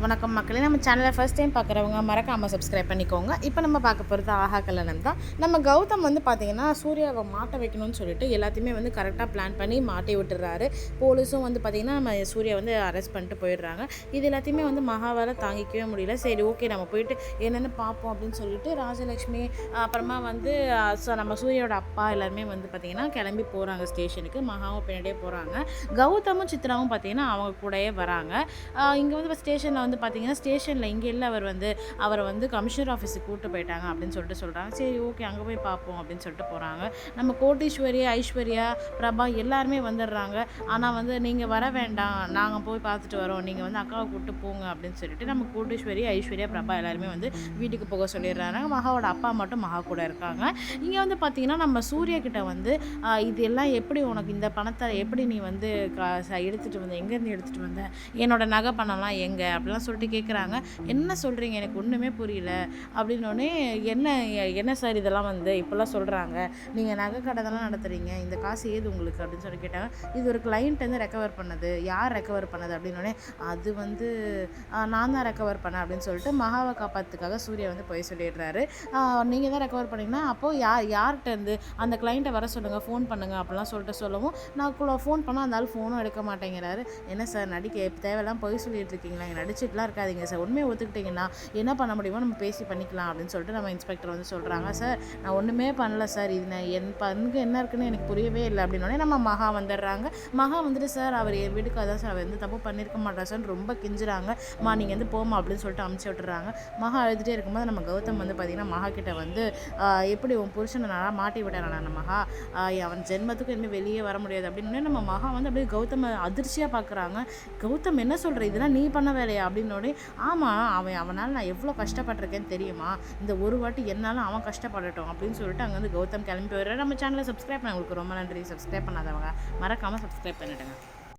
வணக்கம் மக்களே. நம்ம சேனலை ஃபர்ஸ்ட் டைம் பார்க்குறவங்க மறக்காமல் சப்ஸ்கிரைப் பண்ணிக்கோங்க. இப்போ நம்ம பார்க்க போகிறது ஆஹா கல்யாணம் தான். நம்ம கௌதம் வந்து பார்த்தீங்கன்னா சூர்யாவை மாட்ட வைக்கணும்னு சொல்லிட்டு எல்லாத்தையுமே வந்து கரெக்டாக பிளான் பண்ணி மாட்டி விட்டுறாரு. போலீஸும் வந்து பார்த்தீங்கன்னா நம்ம சூர்யா வந்து அரெஸ்ட் பண்ணிட்டு போயிடுறாங்க. இது எல்லாத்தையுமே வந்து மகாவால தாங்கிக்கவே முடியல. சரி ஓகே நம்ம போயிட்டு என்னென்னு பார்ப்போம் அப்படின்னு சொல்லிட்டு ராஜலக்ஷ்மி அப்புறமா வந்து ச- நம்ம சூர்யாவோட அப்பா எல்லாருமே வந்து பார்த்தீங்கன்னா கிளம்பி போகிறாங்க ஸ்டேஷனுக்கு. மகாவும் பின்னாடியே போகிறாங்க கௌதமும் சித்ராவும் பார்த்தீங்கன்னா அவங்க கூடயே வராங்க. இங்கே வந்து ஸ்டேஷனில் வந்து பார்த்தீங்கன்னா ஸ்டேஷனில் இங்கே இல்லை அவர் வந்து அவரை வந்து கமிஷனர் ஆஃபீஸுக்கு கூப்பிட்டு போயிட்டாங்க அப்படின்னு சொல்லிட்டு சொல்கிறாங்க சரி ஓகே அங்கே போய் பார்ப்போம் அப்படின்னு சொல்லிட்டு போகிறாங்க நம்ம கோட்டீஸ்வரி ஐஸ்வர்யா பிரபா எல்லாருமே வந்துடுறாங்க. ஆனால் வந்து நீங்கள் வர வேண்டாம். நாங்கள் போய் பார்த்துட்டு வரோம். நீங்கள் வந்து அக்காவை கூப்பிட்டு போங்க அப்படின்னு சொல்லிட்டு நம்ம கோட்டீஸ்வரி ஐஸ்வர்யா பிரபா எல்லாருமே வந்து வீட்டுக்கு போக சொல்லிடுறாங்க. மகாவோட அப்பா மட்டும் மகா கூட இருக்காங்க. இங்கே வந்து பார்த்தீங்கன்னா நம்ம சூர்யா கிட்ட வந்து இதெல்லாம் இது எல்லாம் எப்படி உனக்கு? இந்த பணத்தை எப்படி நீ வந்து கா- ச- எடுத்துகிட்டு வந்த? எங்கேருந்து எடுத்துகிட்டு வந்த? என்னோட நகை பணம்லாம் எங்கே? அப்படிலாம் சொல்லிட்டு கேட்குறாங்க என்ன சொல்கிறீங்க எனக்கு ஒன்றுமே புரியல. அப்படின்னோடனே என்ன என்ன சார் இதெல்லாம் வந்து இப்போல்லாம் சொல்கிறாங்க நீங்கள் நகை கடை தானே நடத்துகிறீங்க இந்த காசு ஏது உங்களுக்கு? அப்படின்னு சொல்லி கேட்டாங்க. இது ஒரு கிளைண்ட் வந்து ரெக்கவர் பண்ணது. யார் ரெக்கவர் பண்ணது? அப்படின்னோடனே அது வந்து நான் தான் ரெக்கவர் பண்ணேன். அப்படின்னு சொல்லிட்டு மகாவை காப்பாத்துக்காக சூர்யா வந்து போய் சொல்லிடுறாரு. நீங்கள் தான் ரெக்கவர் பண்ணீங்கன்னா அப்போது யார் யார்கிட்ட இருந்து அந்த கிளைண்ட்டை வர சொல்லுங்கள் ஃபோன் பண்ணுங்கள் அப்படிலாம் சொல்லிட்டு சொல்லவும் நான் ஃபோன் பண்ணால் அந்த ஆள் ஃபோனும் எடுக்க மாட்டேங்கிறாரு. என்ன சார் நடிக்க தேவையெல்லாம் பொய் சொல்லிட்டு இருக்கீங்களா? இங்கே நடிச்சுட்டுலாம் இருக்காதீங்க சார் உண்மையை ஒத்துக்கிட்டீங்கன்னா என்ன பண்ண முடியுமோ நம்ம பேசி பண்ணிக்கலாம் அப்படின்னு சொல்லிட்டு நம்ம இன்ஸ்பெக்டர் வந்து சொல்கிறாங்க சார் நான் ஒன்றுமே பண்ணல சார் இது நான் என் பங்கு என்ன இருக்குன்னு எனக்கு புரியவே இல்லை அப்படின்னோடனே நம்ம மகா வந்துடுறாங்க. மகா வந்துட்டு சார் அவர் என் வீட்டுக்கு அதான் சார் அவர் வந்து தப்பு பண்ணியிருக்க மாட்டார் சார் ரொம்ப கிஞ்சுறாங்க. மா நீங்கள் வந்து போமா அப்படின்னு சொல்லிட்டு அமுச்சு விட்டுறாங்க. மகா அழுதுகிட்டே இருக்கும்போது நம்ம கௌதம் வந்து பார்த்திங்கன்னா மகா கிட்ட வந்து எப்படி உன் புருஷனை நல்லா மாட்டி விட்டானா நான் மகா? அவன் ஜென்மத்துக்கு இனிமேல் வெளியே வர முடியாது அப்படின்னு நம்ம மகா வந்து அப்படியே கௌதம் அதிர்ச்சியாக பார்க்குறாங்க கௌதம் என்ன சொல்கிற இதெல்லாம் நீ பண்ண வேலையா? அப்படின்னோடனே ஆமாம் அவன் அவனால் நான் எவ்வளோ கஷ்டப்பட்டிருக்கேன்னு தெரியுமா? இந்த ஒரு வாட்டி என்னாலும் அவன் கஷ்டப்படட்டும் அப்படின்னு சொல்லிட்டு அங்கே வந்து கௌதம் கிளம்பி போயிடுறாரு. நம்ம சேனலை சப்ஸ்கிரைப் பண்ண உங்களுக்கு ரொம்ப நன்றி. சப்ஸ்கிரைப் பண்ணாதவங்க மறக்காமல் சப்ஸ்கிரைப் பண்ணிவிடுங்க